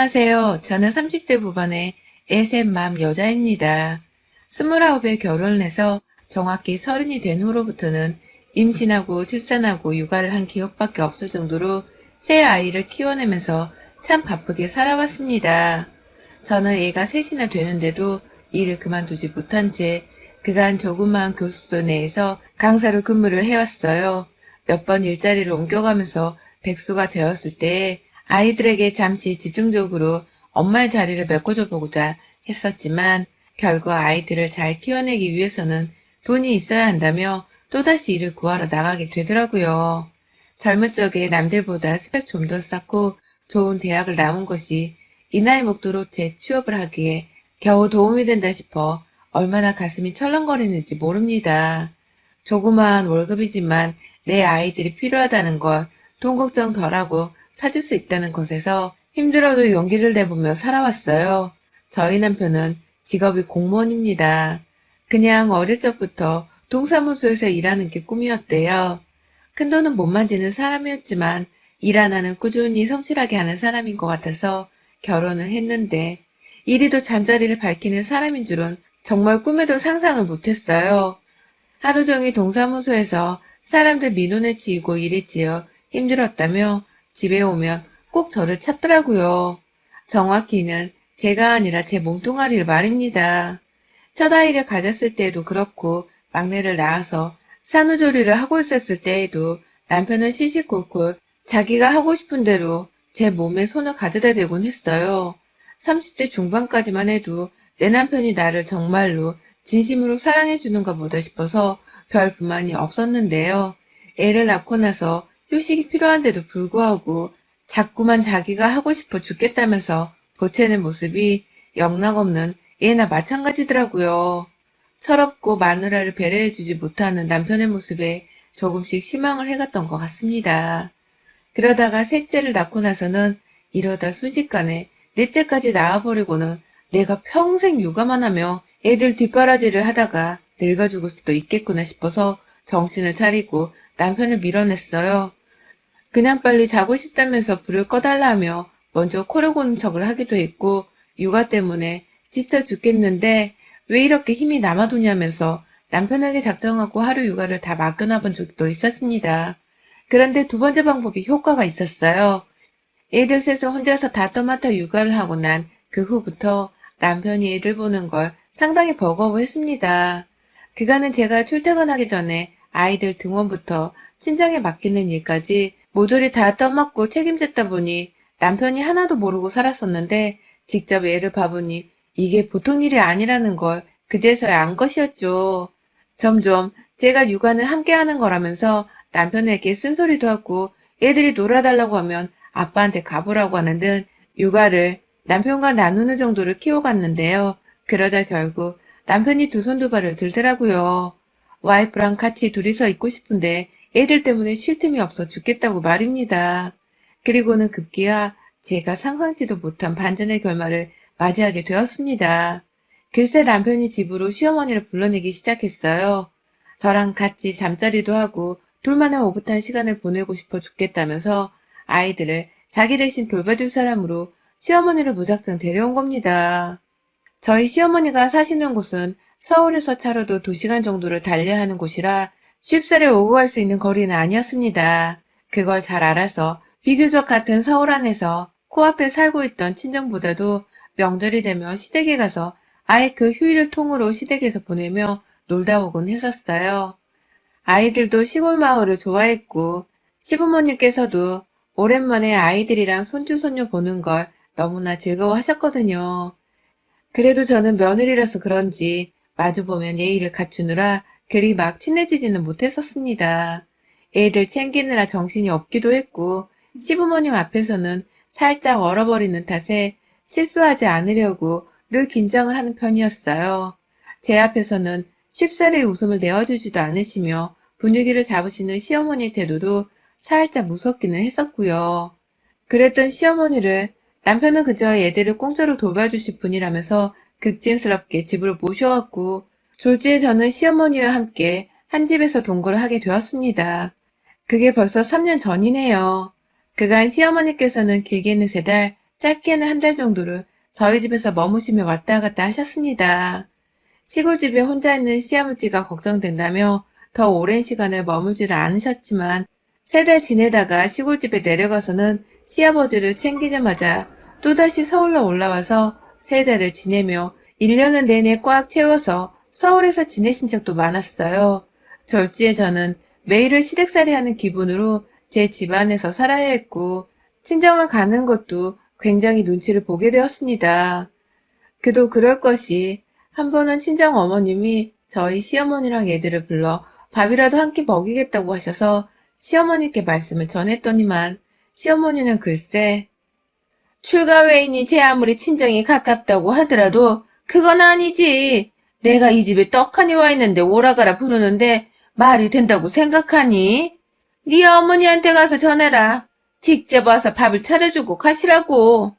안녕하세요. 저는 30대 후반의 애셋맘 여자입니다. 29에 결혼을 해서 정확히 서른이 된 후로부터는 임신하고 출산하고 육아를 한 기억밖에 없을 정도로 새 아이를 키워내면서 참 바쁘게 살아왔습니다. 저는 애가 셋이나 되는데도 일을 그만두지 못한 채 그간 조그마한 교습소 내에서 강사로 근무를 해왔어요. 몇 번 일자리를 옮겨가면서 백수가 되었을 때 아이들에게 잠시 집중적으로 엄마의 자리를 메꿔줘 보고자 했었지만 결국 아이들을 잘 키워내기 위해서는 돈이 있어야 한다며 또다시 일을 구하러 나가게 되더라고요. 젊은 적에 남들보다 스펙 좀 더 쌓고 좋은 대학을 나온 것이 이 나이 목도로 제 취업을 하기에 겨우 도움이 된다 싶어 얼마나 가슴이 철렁거리는지 모릅니다. 조그마한 월급이지만 내 아이들이 필요하다는 걸 돈 걱정 덜하고 사줄 수 있다는 것에서 힘들어도 용기를 내보며 살아왔어요. 저희 남편은 직업이 공무원입니다. 그냥 어릴 적부터 동사무소에서 일하는 게 꿈이었대요. 큰 돈은 못 만지는 사람이었지만 일 하나는 꾸준히 성실하게 하는 사람인 것 같아서 결혼을 했는데 이리도 잠자리를 밝히는 사람인 줄은 정말 꿈에도 상상을 못했어요. 하루 종일 동사무소에서 사람들 민원에 치이고 일에 지어 힘들었다며 집에 오면 꼭 저를 찾더라고요. 정확히는 제가 아니라 제 몸뚱아리를 말입니다. 첫 아이를 가졌을 때에도 그렇고 막내를 낳아서 산후조리를 하고 있었을 때에도 남편은 시시콜콜 자기가 하고 싶은 대로 제 몸에 손을 가져다 대곤 했어요. 30대 중반까지만 해도 내 남편이 나를 정말로 진심으로 사랑해주는가 보다 싶어서 별 불만이 없었는데요. 애를 낳고 나서 휴식이 필요한데도 불구하고 자꾸만 자기가 하고 싶어 죽겠다면서 보채는 모습이 영락없는 얘나 마찬가지더라고요. 철없고 마누라를 배려해주지 못하는 남편의 모습에 조금씩 실망을 해갔던 것 같습니다. 그러다가 셋째를 낳고 나서는 이러다 순식간에 넷째까지 낳아버리고는 내가 평생 육아만 하며 애들 뒷바라지를 하다가 늙어 죽을 수도 있겠구나 싶어서 정신을 차리고 남편을 밀어냈어요. 그냥 빨리 자고 싶다면서 불을 꺼달라 하며 먼저 코를 고는 척을 하기도 했고 육아 때문에 지쳐 죽겠는데 왜 이렇게 힘이 남아도냐면서 남편에게 작정하고 하루 육아를 다 맡겨놔 본 적도 있었습니다. 그런데 두 번째 방법이 효과가 있었어요. 애들 셋을 혼자서 다 떠맡아 육아를 하고 난 그 후부터 남편이 애들 보는 걸 상당히 버거워했습니다. 그간은 제가 출퇴근하기 전에 아이들 등원부터 친정에 맡기는 일까지 모조리 다 떠맡고 책임졌다 보니 남편이 하나도 모르고 살았었는데 직접 애를 봐보니 이게 보통 일이 아니라는 걸 그제서야 안 것이었죠. 점점 제가 육아는 함께 하는 거라면서 남편에게 쓴소리도 하고 애들이 놀아달라고 하면 아빠한테 가보라고 하는 등 육아를 남편과 나누는 정도를 키워갔는데요. 그러자 결국 남편이 두 손 두 발을 들더라고요. 와이프랑 같이 둘이서 있고 싶은데 애들 때문에 쉴 틈이 없어 죽겠다고 말입니다. 그리고는 급기야 제가 상상치도 못한 반전의 결말을 맞이하게 되었습니다. 글쎄 남편이 집으로 시어머니를 불러내기 시작했어요. 저랑 같이 잠자리도 하고 둘만의 오붓한 시간을 보내고 싶어 죽겠다면서 아이들을 자기 대신 돌봐줄 사람으로 시어머니를 무작정 데려온 겁니다. 저희 시어머니가 사시는 곳은 서울에서 차로도 2시간 정도를 달려야 하는 곳이라 쉽사리 오고 갈 수 있는 거리는 아니었습니다. 그걸 잘 알아서 비교적 같은 서울 안에서 코앞에 살고 있던 친정보다도 명절이 되면 시댁에 가서 아예 그 휴일을 통으로 시댁에서 보내며 놀다 오곤 했었어요. 아이들도 시골 마을을 좋아했고 시부모님께서도 오랜만에 아이들이랑 손주 손녀 보는 걸 너무나 즐거워하셨거든요. 그래도 저는 며느리라서 그런지 마주보면 예의를 갖추느라 그리 막 친해지지는 못했었습니다. 애들 챙기느라 정신이 없기도 했고 시부모님 앞에서는 살짝 얼어버리는 탓에 실수하지 않으려고 늘 긴장을 하는 편이었어요. 제 앞에서는 쉽사리 웃음을 내어주지도 않으시며 분위기를 잡으시는 시어머니 태도도 살짝 무섭기는 했었고요. 그랬던 시어머니를 남편은 그저 애들을 공짜로 돌봐주실 분이라면서 극진스럽게 집으로 모셔왔고 졸지에 저는 시어머니와 함께 한 집에서 동거를 하게 되었습니다. 그게 벌써 3년 전이네요. 그간 시어머니께서는 길게는 세 달, 짧게는 한 달 정도를 저희 집에서 머무시며 왔다 갔다 하셨습니다. 시골집에 혼자 있는 시아버지가 걱정된다며 더 오랜 시간을 머물지를 않으셨지만 세 달 지내다가 시골집에 내려가서는 시아버지를 챙기자마자 또다시 서울로 올라와서 세 달을 지내며 1년을 내내 꽉 채워서 서울에서 지내신 적도 많았어요. 절지에 저는 매일을 시댁살이 하는 기분으로 제 집안에서 살아야 했고 친정을 가는 것도 굉장히 눈치를 보게 되었습니다. 그도 그럴 것이 한 번은 친정 어머님이 저희 시어머니랑 애들을 불러 밥이라도 한 끼 먹이겠다고 하셔서 시어머니께 말씀을 전했더니만 시어머니는 글쎄 출가 외인이 제 아무리 친정이 가깝다고 하더라도 그건 아니지. 내가 이 집에 떡하니 와 있는데 오라가라 부르는데 말이 된다고 생각하니? 네 어머니한테 가서 전해라. 직접 와서 밥을 차려주고 가시라고.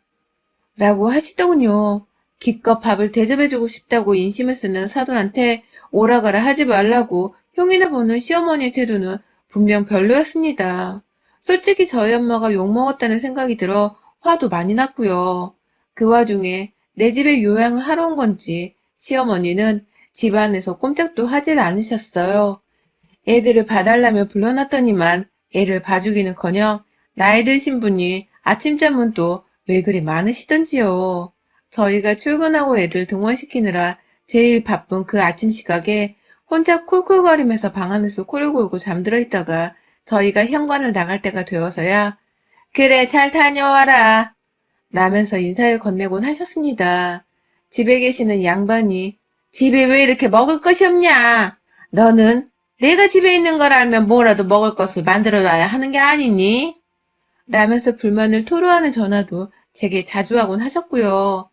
라고 하시더군요. 기껏 밥을 대접해주고 싶다고 인심을 쓰는 사돈한테 오라가라 하지 말라고 형이나 보는 시어머니의 태도는 분명 별로였습니다. 솔직히 저희 엄마가 욕먹었다는 생각이 들어 화도 많이 났고요. 그 와중에 내 집에 요양을 하러 온 건지 시어머니는 집안에서 꼼짝도 하질 않으셨어요. 애들을 봐달라며 불러놨더니만 애를 봐주기는커녕 나이 드신 분이 아침잠은 또 왜 그리 많으시던지요. 저희가 출근하고 애들 등원시키느라 제일 바쁜 그 아침 시각에 혼자 쿨쿨거리면서 방 안에서 코를 골고 잠들어 있다가 저희가 현관을 나갈 때가 되어서야 그래 잘 다녀와라 라면서 인사를 건네곤 하셨습니다. 집에 계시는 양반이 집에 왜 이렇게 먹을 것이 없냐? 너는 내가 집에 있는 걸 알면 뭐라도 먹을 것을 만들어 놔야 하는 게 아니니? 라면서 불만을 토로하는 전화도 제게 자주 하곤 하셨고요.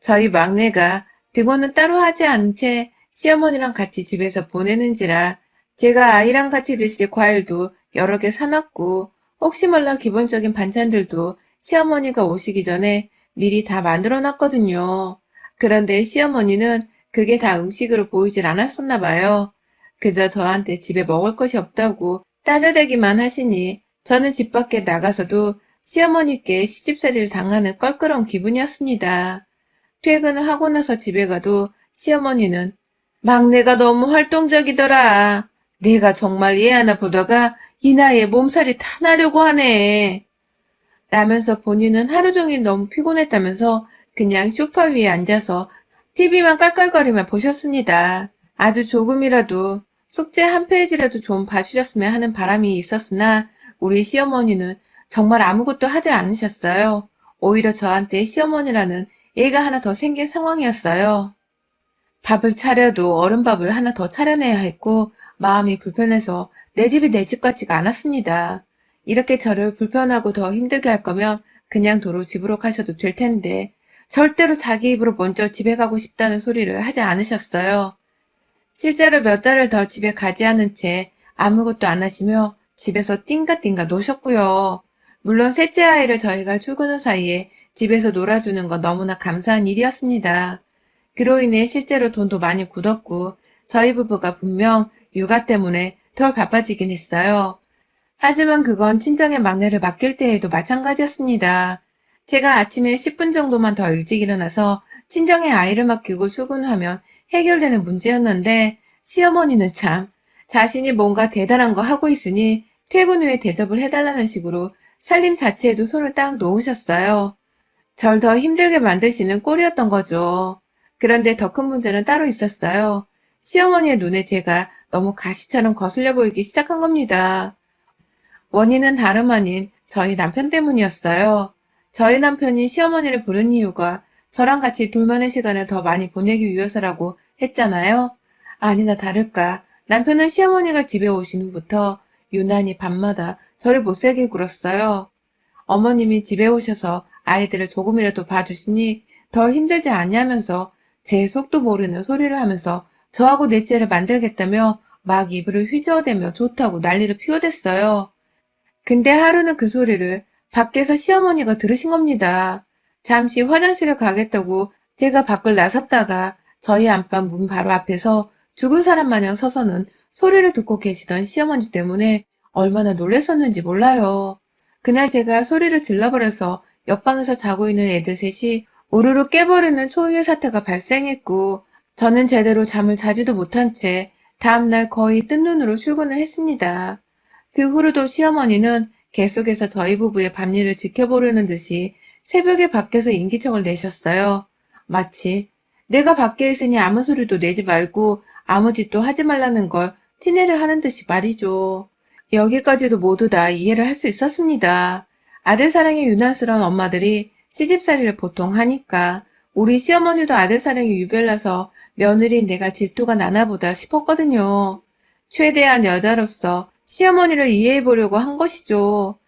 저희 막내가 등원은 따로 하지 않은 채 시어머니랑 같이 집에서 보내는지라 제가 아이랑 같이 드실 과일도 여러 개 사놨고 혹시 몰라 기본적인 반찬들도 시어머니가 오시기 전에 미리 다 만들어 놨거든요. 그런데 시어머니는 그게 다 음식으로 보이질 않았었나 봐요. 그저 저한테 집에 먹을 것이 없다고 따져대기만 하시니 저는 집 밖에 나가서도 시어머니께 시집살이를 당하는 껄끄러운 기분이었습니다. 퇴근을 하고 나서 집에 가도 시어머니는 막내가 너무 활동적이더라. 내가 정말 얘 하나 보다가 이 나이에 몸살이 다 나려고 하네. 라면서 본인은 하루 종일 너무 피곤했다면서 그냥 소파 위에 앉아서 TV만 깔깔거리며 보셨습니다. 아주 조금이라도 숙제 한 페이지라도 좀 봐주셨으면 하는 바람이 있었으나 우리 시어머니는 정말 아무것도 하질 않으셨어요. 오히려 저한테 시어머니라는 애가 하나 더 생긴 상황이었어요. 밥을 차려도 얼음밥을 하나 더 차려내야 했고 마음이 불편해서 내 집이 내 집 같지가 않았습니다. 이렇게 저를 불편하고 더 힘들게 할 거면 그냥 도로 집으로 가셔도 될 텐데 절대로 자기 입으로 먼저 집에 가고 싶다는 소리를 하지 않으셨어요. 실제로 몇 달을 더 집에 가지 않은 채 아무것도 안 하시며 집에서 띵가띵가 노셨고요. 물론 셋째 아이를 저희가 출근 후 사이에 집에서 놀아주는 건 너무나 감사한 일이었습니다. 그로 인해 실제로 돈도 많이 굳었고 저희 부부가 분명 육아 때문에 덜 바빠지긴 했어요. 하지만 그건 친정의 막내를 맡길 때에도 마찬가지였습니다. 제가 아침에 10분 정도만 더 일찍 일어나서 친정의 아이를 맡기고 출근하면 해결되는 문제였는데 시어머니는 참 자신이 뭔가 대단한 거 하고 있으니 퇴근 후에 대접을 해달라는 식으로 살림 자체에도 손을 딱 놓으셨어요. 절 더 힘들게 만드시는 꼴이었던 거죠. 그런데 더 큰 문제는 따로 있었어요. 시어머니의 눈에 제가 너무 가시처럼 거슬려 보이기 시작한 겁니다. 원인은 다름 아닌 저희 남편 때문이었어요. 저희 남편이 시어머니를 부른 이유가 저랑 같이 둘만의 시간을 더 많이 보내기 위해서라고 했잖아요. 아니나 다를까 남편은 시어머니가 집에 오신 후부터 유난히 밤마다 저를 못살게 굴었어요. 어머님이 집에 오셔서 아이들을 조금이라도 봐주시니 덜 힘들지 않냐면서 제 속도 모르는 소리를 하면서 저하고 넷째를 만들겠다며 막 이불을 휘저어대며 좋다고 난리를 피워댔어요. 근데 하루는 그 소리를 밖에서 시어머니가 들으신 겁니다. 잠시 화장실을 가겠다고 제가 밖을 나섰다가 저희 안방 문 바로 앞에서 죽은 사람 마냥 서서는 소리를 듣고 계시던 시어머니 때문에 얼마나 놀랬었는지 몰라요. 그날 제가 소리를 질러버려서 옆방에서 자고 있는 애들 셋이 우르르 깨버리는 초유의 사태가 발생했고 저는 제대로 잠을 자지도 못한 채 다음날 거의 뜬 눈으로 출근을 했습니다. 그 후로도 시어머니는 계속해서 저희 부부의 밤일을 지켜보려는 듯이 새벽에 밖에서 인기척을 내셨어요. 마치 내가 밖에 있으니 아무 소리도 내지 말고 아무 짓도 하지 말라는 걸 티내려 하는 듯이 말이죠. 여기까지도 모두 다 이해를 할 수 있었습니다. 아들 사랑에 유난스러운 엄마들이 시집살이를 보통 하니까 우리 시어머니도 아들 사랑에 유별나서 며느리인 내가 질투가 나나 보다 싶었거든요. 최대한 여자로서 시어머니를 이해해 보려고 한 것이죠.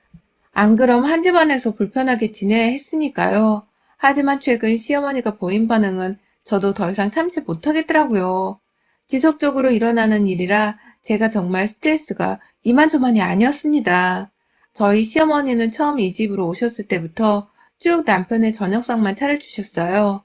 안 그럼 한 집안에서 불편하게 지내야 했으니까요. 하지만 최근 시어머니가 보인 반응은 저도 더 이상 참지 못하겠더라고요. 지속적으로 일어나는 일이라 제가 정말 스트레스가 이만저만이 아니었습니다. 저희 시어머니는 처음 이 집으로 오셨을 때부터 쭉 남편의 저녁상만 차려주셨어요.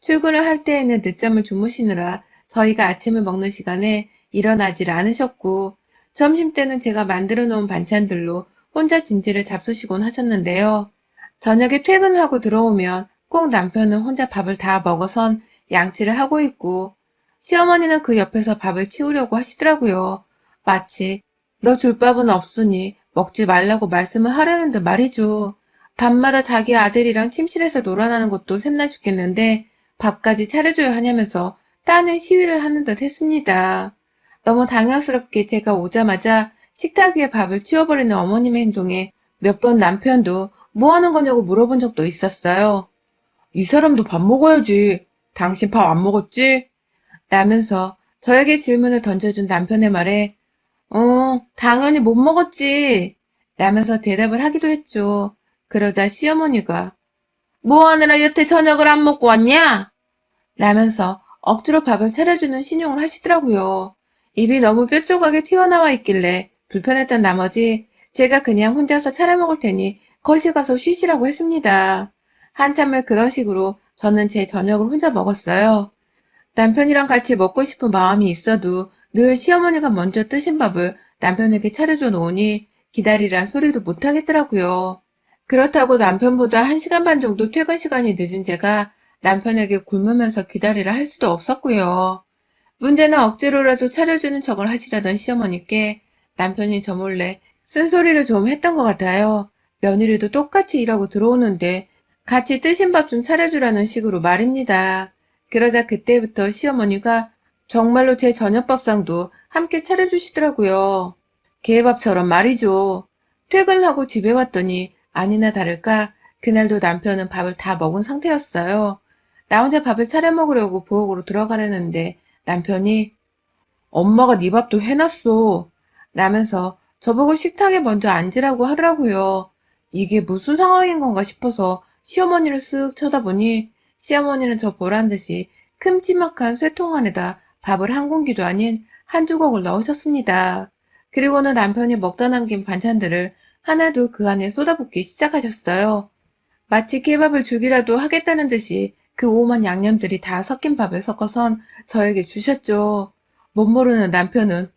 출근을 할 때에는 늦잠을 주무시느라 저희가 아침을 먹는 시간에 일어나질 않으셨고 점심 때는 제가 만들어 놓은 반찬들로 혼자 진지를 잡수시곤 하셨는데요. 저녁에 퇴근하고 들어오면 꼭 남편은 혼자 밥을 다 먹어선 양치를 하고 있고 시어머니는 그 옆에서 밥을 치우려고 하시더라고요. 마치 너 줄 밥은 없으니 먹지 말라고 말씀을 하려는 데 말이죠. 밤마다 자기 아들이랑 침실에서 놀아나는 것도 샘나 죽겠는데 밥까지 차려줘야 하냐면서 따는 시위를 하는 듯 했습니다. 너무 당황스럽게 제가 오자마자 식탁 위에 밥을 치워버리는 어머님의 행동에 몇 번 남편도 뭐 하는 거냐고 물어본 적도 있었어요. 이 사람도 밥 먹어야지. 당신 밥 안 먹었지? 라면서 저에게 질문을 던져준 남편의 말에 어, 당연히 못 먹었지. 라면서 대답을 하기도 했죠. 그러자 시어머니가 뭐 하느라 여태 저녁을 안 먹고 왔냐? 라면서 억지로 밥을 차려주는 신용을 하시더라고요. 입이 너무 뾰족하게 튀어나와 있길래 불편했던 나머지 제가 그냥 혼자서 차려 먹을 테니 거실 가서 쉬시라고 했습니다. 한참을 그런 식으로 저는 제 저녁을 혼자 먹었어요. 남편이랑 같이 먹고 싶은 마음이 있어도 늘 시어머니가 먼저 뜨신 밥을 남편에게 차려줘 놓으니 기다리란 소리도 못 하겠더라고요. 그렇다고 남편보다 한시간 반 정도 퇴근 시간이 늦은 제가 남편에게 굶으면서 기다리라 할 수도 없었고요. 문제는 억지로라도 차려주는 척을 하시려던 시어머니께 남편이 저 몰래 쓴소리를 좀 했던 것 같아요. 며느리도 똑같이 일하고 들어오는데 같이 뜨신 밥 좀 차려주라는 식으로 말입니다. 그러자 그때부터 시어머니가 정말로 제 저녁밥상도 함께 차려주시더라고요. 개밥처럼 말이죠. 퇴근하고 집에 왔더니 아니나 다를까 그날도 남편은 밥을 다 먹은 상태였어요. 나 혼자 밥을 차려 먹으려고 부엌으로 들어가려는데 남편이 엄마가 네 밥도 해놨어. 라면서 저보고 식탁에 먼저 앉으라고 하더라고요. 이게 무슨 상황인 건가 싶어서 시어머니를 쓱 쳐다보니 시어머니는 저 보란 듯이 큼지막한 쇠통 안에다 밥을 한 공기도 아닌 한 주걱을 넣으셨습니다. 그리고는 남편이 먹다 남긴 반찬들을 하나도 그 안에 쏟아붓기 시작하셨어요. 마치 케밥을 주기라도 하겠다는 듯이 그 오만 양념들이 다 섞인 밥을 섞어선 저에게 주셨죠. 못 모르는 남편은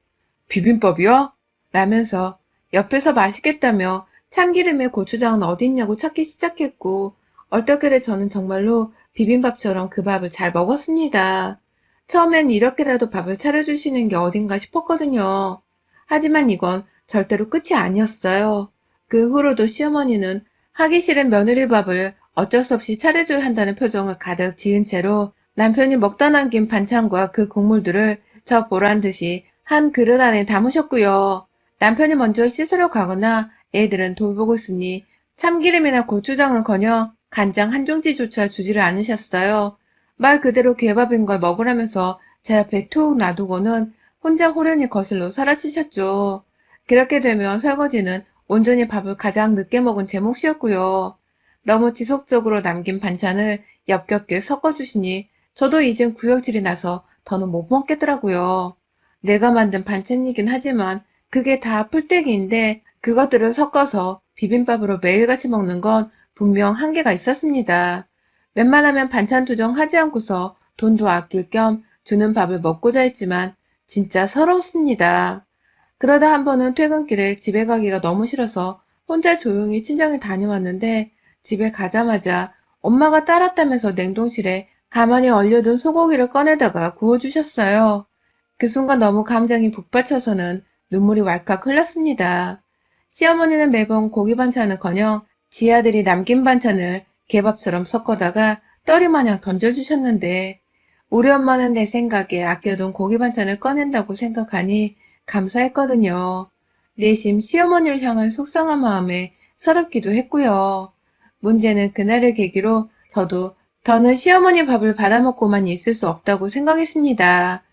비빔밥이야? 라면서 옆에서 맛있겠다며 참기름에 고추장은 어딨냐고 찾기 시작했고 얼떨결에 저는 정말로 비빔밥처럼 그 밥을 잘 먹었습니다. 처음엔 이렇게라도 밥을 차려주시는 게 어딘가 싶었거든요. 하지만 이건 절대로 끝이 아니었어요. 그 후로도 시어머니는 하기 싫은 며느리 밥을 어쩔 수 없이 차려줘야 한다는 표정을 가득 지은 채로 남편이 먹다 남긴 반찬과 그 국물들을 저 보란 듯이 한 그릇 안에 담으셨고요. 남편이 먼저 씻으러 가거나 애들은 돌보고 있으니 참기름이나 고추장은커녕 간장 한 종지조차 주지를 않으셨어요. 말 그대로 개밥인 걸 먹으라면서 제 앞에 툭 놔두고는 혼자 호련히 거실로 사라지셨죠. 그렇게 되면 설거지는 온전히 밥을 가장 늦게 먹은 제 몫이었고요. 너무 지속적으로 남긴 반찬을 엽겹게 섞어주시니 저도 이젠 구역질이 나서 더는 못 먹겠더라고요. 내가 만든 반찬이긴 하지만 그게 다 풀떼기인데 그것들을 섞어서 비빔밥으로 매일같이 먹는 건 분명 한계가 있었습니다. 웬만하면 반찬 투정하지 않고서 돈도 아낄 겸 주는 밥을 먹고자 했지만 진짜 서러웠습니다. 그러다 한 번은 퇴근길에 집에 가기가 너무 싫어서 혼자 조용히 친정에 다녀왔는데 집에 가자마자 엄마가 따랐다면서 냉동실에 가만히 얼려둔 소고기를 꺼내다가 구워주셨어요. 그 순간 너무 감정이 북받쳐서는 눈물이 왈칵 흘렀습니다. 시어머니는 매번 고기 반찬은커녕 지 아들이 남긴 반찬을 개밥처럼 섞어다가 떨이 마냥 던져주셨는데 우리 엄마는 내 생각에 아껴둔 고기 반찬을 꺼낸다고 생각하니 감사했거든요. 내심 시어머니를 향한 속상한 마음에 서럽기도 했고요. 문제는 그날을 계기로 저도 더는 시어머니 밥을 받아먹고만 있을 수 없다고 생각했습니다.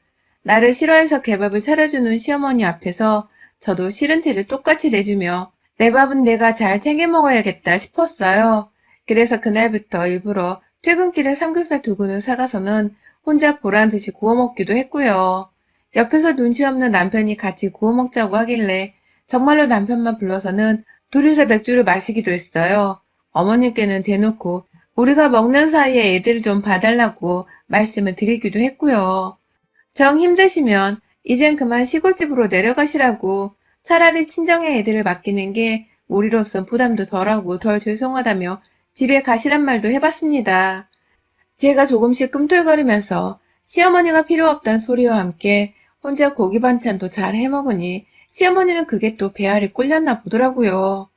나를 싫어해서 개밥을 차려주는 시어머니 앞에서 저도 싫은 티를 똑같이 내주며 내 밥은 내가 잘 챙겨 먹어야겠다 싶었어요. 그래서 그날부터 일부러 퇴근길에 삼겹살 두 근을 사가서는 혼자 보란 듯이 구워 먹기도 했고요. 옆에서 눈치 없는 남편이 같이 구워 먹자고 하길래 정말로 남편만 불러서는 둘이서 맥주를 마시기도 했어요. 어머님께는 대놓고 우리가 먹는 사이에 애들 좀 봐달라고 말씀을 드리기도 했고요. 정 힘드시면 이젠 그만 시골집으로 내려가시라고 차라리 친정의 애들을 맡기는 게 우리로선 부담도 덜하고 덜 죄송하다며 집에 가시란 말도 해봤습니다. 제가 조금씩 꿈틀거리면서 시어머니가 필요 없단 소리와 함께 혼자 고기 반찬도 잘 해먹으니 시어머니는 그게 또 배알이 꼴렸나 보더라고요.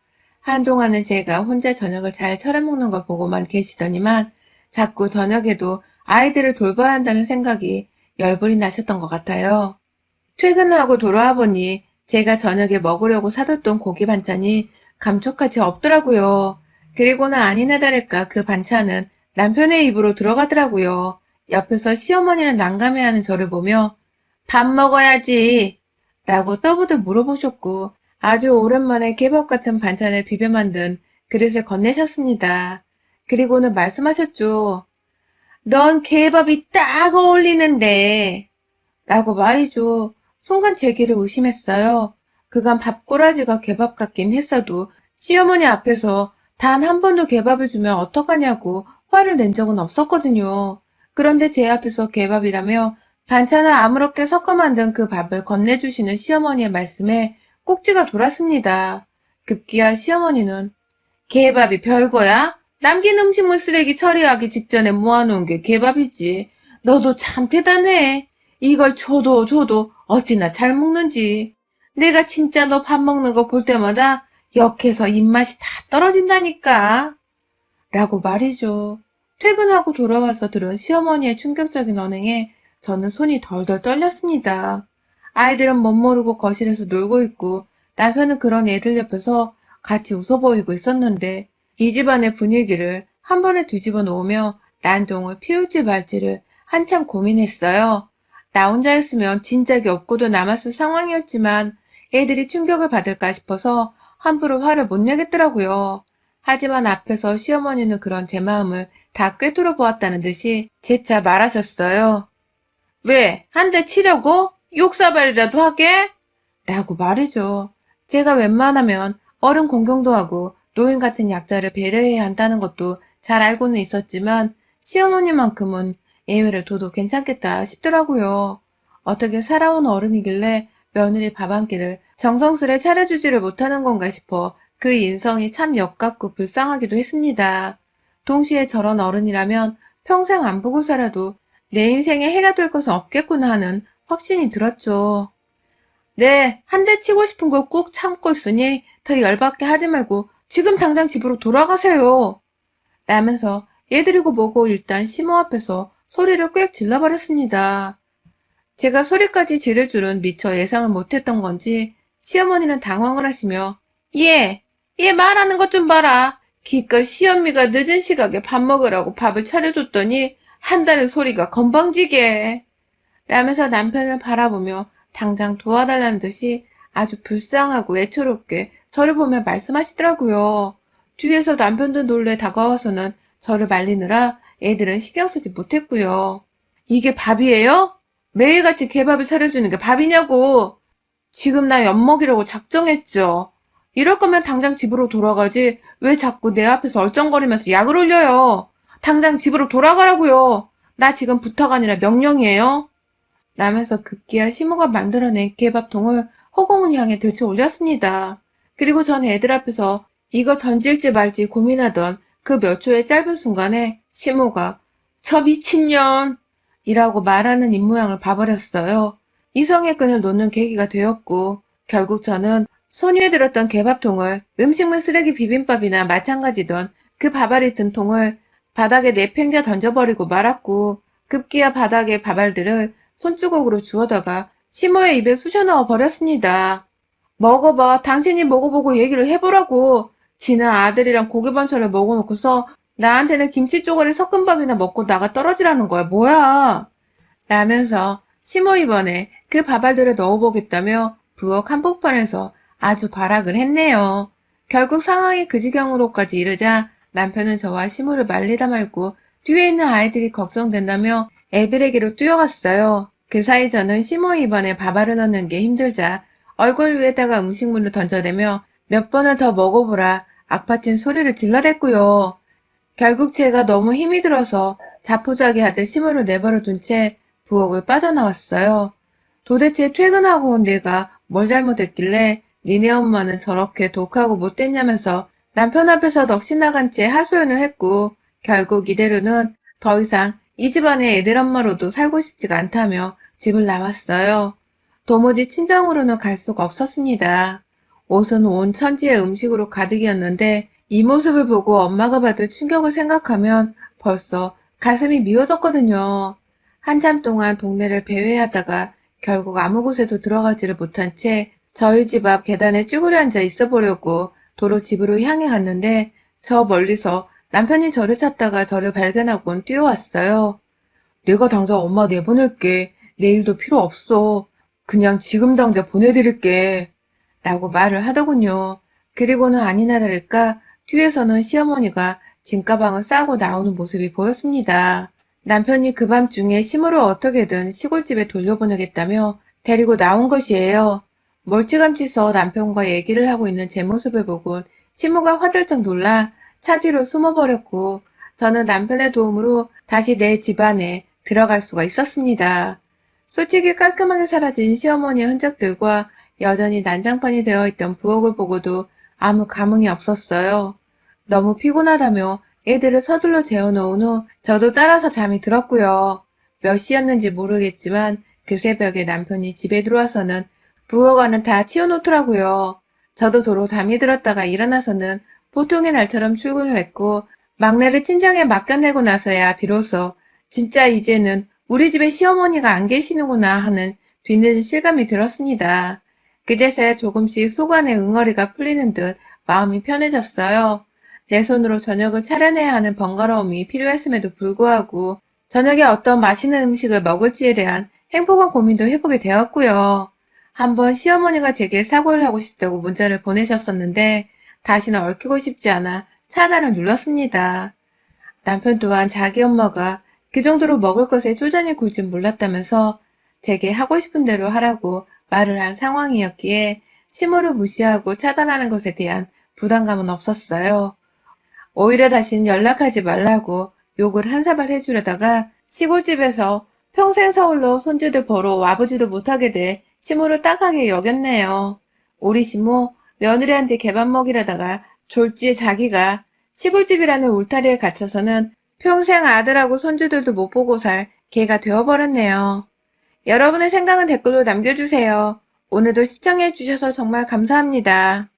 한동안은 제가 혼자 저녁을 잘 차려먹는 걸 보고만 계시더니만 자꾸 저녁에도 아이들을 돌봐야 한다는 생각이 열불이 나셨던 것 같아요. 퇴근하고 돌아와 보니 제가 저녁에 먹으려고 사뒀던 고기 반찬이 감쪽같이 없더라고요. 그리고는 아니나 다를까 그 반찬은 남편의 입으로 들어가더라고요. 옆에서 시어머니는 난감해하는 저를 보며 밥 먹어야지 라고 떠부들 물어보셨고 아주 오랜만에 개밥 같은 반찬을 비벼 만든 그릇을 건네셨습니다. 그리고는 말씀하셨죠. 넌 개밥이 딱 어울리는데 라고 말이죠. 순간 제 귀를 의심했어요. 그간 밥꼬라지가 개밥 같긴 했어도 시어머니 앞에서 단 한 번도 개밥을 주면 어떡하냐고 화를 낸 적은 없었거든요. 그런데 제 앞에서 개밥이라며 반찬을 아무렇게 섞어 만든 그 밥을 건네주시는 시어머니의 말씀에 꼭지가 돌았습니다. 급기야 시어머니는 개밥이 별거야? 남긴 음식물 쓰레기 처리하기 직전에 모아놓은 게 개밥이지. 너도 참 대단해. 이걸 줘도 줘도 어찌나 잘 먹는지. 내가 진짜 너 밥 먹는 거 볼 때마다 역해서 입맛이 다 떨어진다니까. 라고 말이죠. 퇴근하고 돌아와서 들은 시어머니의 충격적인 언행에 저는 손이 덜덜 떨렸습니다. 아이들은 멋모르고 거실에서 놀고 있고 남편은 그런 애들 옆에서 같이 웃어 보이고 있었는데 이 집안의 분위기를 한 번에 뒤집어 놓으며 난동을 피울지 말지를 한참 고민했어요. 나 혼자였으면 진작에 없고도 남았을 상황이었지만 애들이 충격을 받을까 싶어서 함부로 화를 못 내겠더라고요. 하지만 앞에서 시어머니는 그런 제 마음을 다 꿰뚫어 보았다는 듯이 재차 말하셨어요. 왜? 한 대 치려고? 욕사발이라도 하게? 라고 말이죠. 제가 웬만하면 어른 공경도 하고 노인 같은 약자를 배려해야 한다는 것도 잘 알고는 있었지만 시어머니만큼은 예외를 둬도 괜찮겠다 싶더라고요. 어떻게 살아온 어른이길래 며느리 밥 한 끼를 정성스레 차려주지를 못하는 건가 싶어 그 인성이 참 역같고 불쌍하기도 했습니다. 동시에 저런 어른이라면 평생 안 보고 살아도 내 인생에 해가 될 것은 없겠구나 하는 확신이 들었죠. 네, 한 대 치고 싶은 걸 꾹 참고 있으니 더 열받게 하지 말고 지금 당장 집으로 돌아가세요. 라면서 얘들이고 뭐고 일단 시모 앞에서 소리를 꽥 질러버렸습니다. 제가 소리까지 지를 줄은 미처 예상을 못했던 건지 시어머니는 당황을 하시며 얘, 얘 말하는 것 좀 봐라. 기껏 시어미가 늦은 시각에 밥 먹으라고 밥을 차려줬더니 한다는 소리가 건방지게 라면서 남편을 바라보며 당장 도와달라는 듯이 아주 불쌍하고 애처롭게 저를 보며 말씀하시더라고요. 뒤에서 남편도 놀래 다가와서는 저를 말리느라 애들은 신경 쓰지 못했고요. 이게 밥이에요? 매일같이 개밥을 차려주는 게 밥이냐고. 지금 나 엿먹이려고 작정했죠. 이럴 거면 당장 집으로 돌아가지 왜 자꾸 내 앞에서 얼쩡거리면서 약을 올려요. 당장 집으로 돌아가라고요. 나 지금 부탁 아니라 명령이에요. 라면서 급기야 시모가 만들어낸 개밥통을 허공을 향해 들쳐 올렸습니다. 그리고 전 애들 앞에서 이거 던질지 말지 고민하던 그 몇 초의 짧은 순간에 시모가 저 미친년! 이라고 말하는 입모양을 봐버렸어요. 이성의 끈을 놓는 계기가 되었고 결국 저는 손위에 들었던 개밥통을 음식물 쓰레기 비빔밥이나 마찬가지던 그 밥알이 든 통을 바닥에 내팽겨 던져버리고 말았고 급기야 바닥의 밥알들을 손주걱으로 주워다가 시모의 입에 쑤셔넣어 버렸습니다. 먹어봐. 당신이 먹어보고 얘기를 해보라고. 지는 아들이랑 고기 반찬을 먹어놓고서 나한테는 김치 쪼가리 섞은 밥이나 먹고 나가 떨어지라는 거야. 뭐야? 라면서 시모 이번에 그 밥알들을 넣어보겠다며 부엌 한복판에서 아주 발악을 했네요. 결국 상황이 그 지경으로까지 이르자 남편은 저와 시모를 말리다 말고 뒤에 있는 아이들이 걱정된다며 애들에게로 뛰어갔어요. 그 사이 저는 시모 입안에 밥알을 넣는 게 힘들자 얼굴 위에다가 음식물을 던져대며 몇 번을 더 먹어보라 악파친 소리를 질러댔고요. 결국 제가 너무 힘이 들어서 자포자기 하듯 시모를 내버려 둔 채 부엌을 빠져나왔어요. 도대체 퇴근하고 온 내가 뭘 잘못했길래 니네 엄마는 저렇게 독하고 못됐냐면서 남편 앞에서 넋이 나간 채 하소연을 했고 결국 이대로는 더 이상 이 집안의 애들 엄마로도 살고 싶지가 않다며 집을 나왔어요. 도무지 친정으로는 갈 수가 없었습니다. 옷은 온 천지의 음식으로 가득이었는데 이 모습을 보고 엄마가 받을 충격을 생각하면 벌써 가슴이 미어졌거든요. 한참 동안 동네를 배회하다가 결국 아무 곳에도 들어가지를 못한 채 저희 집 앞 계단에 쭈그려 앉아 있어 보려고 도로 집으로 향해 갔는데 저 멀리서 남편이 저를 찾다가 저를 발견하곤 뛰어왔어요. 내가 당장 엄마 내보낼게. 내일도 필요 없어. 그냥 지금 당장 보내드릴게. 라고 말을 하더군요. 그리고는 아니나 다를까 뒤에서는 시어머니가 짐가방을 싸고 나오는 모습이 보였습니다. 남편이 그 밤중에 심으로 어떻게든 시골집에 돌려보내겠다며 데리고 나온 것이에요. 멀찌감치 서 남편과 얘기를 하고 있는 제 모습을 보곤 시모가 화들짝 놀라 차 뒤로 숨어버렸고 저는 남편의 도움으로 다시 내 집안에 들어갈 수가 있었습니다. 솔직히 깔끔하게 사라진 시어머니의 흔적들과 여전히 난장판이 되어 있던 부엌을 보고도 아무 감흥이 없었어요. 너무 피곤하다며 애들을 서둘러 재워놓은 후 저도 따라서 잠이 들었고요. 몇 시였는지 모르겠지만 그 새벽에 남편이 집에 들어와서는 부엌 안은 다 치워놓더라고요. 저도 도로 잠이 들었다가 일어나서는 보통의 날처럼 출근을 했고 막내를 친정에 맡겨내고 나서야 비로소 진짜 이제는 우리 집에 시어머니가 안 계시는구나 하는 뒤늦은 실감이 들었습니다. 그제서야 조금씩 속안의 응어리가 풀리는 듯 마음이 편해졌어요. 내 손으로 저녁을 차려내야 하는 번거로움이 필요했음에도 불구하고 저녁에 어떤 맛있는 음식을 먹을지에 대한 행복한 고민도 해보게 되었고요. 한번 시어머니가 제게 사과를 하고 싶다고 문자를 보내셨었는데 다시는 얽히고 싶지 않아 차단을 눌렀습니다. 남편 또한 자기 엄마가 그 정도로 먹을 것에 쪼잔히 굴진 몰랐다면서 제게 하고 싶은 대로 하라고 말을 한 상황이었기에 심호를 무시하고 차단하는 것에 대한 부담감은 없었어요. 오히려 다신 연락하지 말라고 욕을 한 사발 해주려다가 시골집에서 평생 서울로 손주들 보러 와보지도 못하게 돼 시모를 딱하게 여겼네요. 우리 시모 며느리한테 개밥 먹이려다가 졸지에 자기가 시골집이라는 울타리에 갇혀서는 평생 아들하고 손주들도 못 보고 살 개가 되어버렸네요. 여러분의 생각은 댓글로 남겨주세요. 오늘도 시청해주셔서 정말 감사합니다.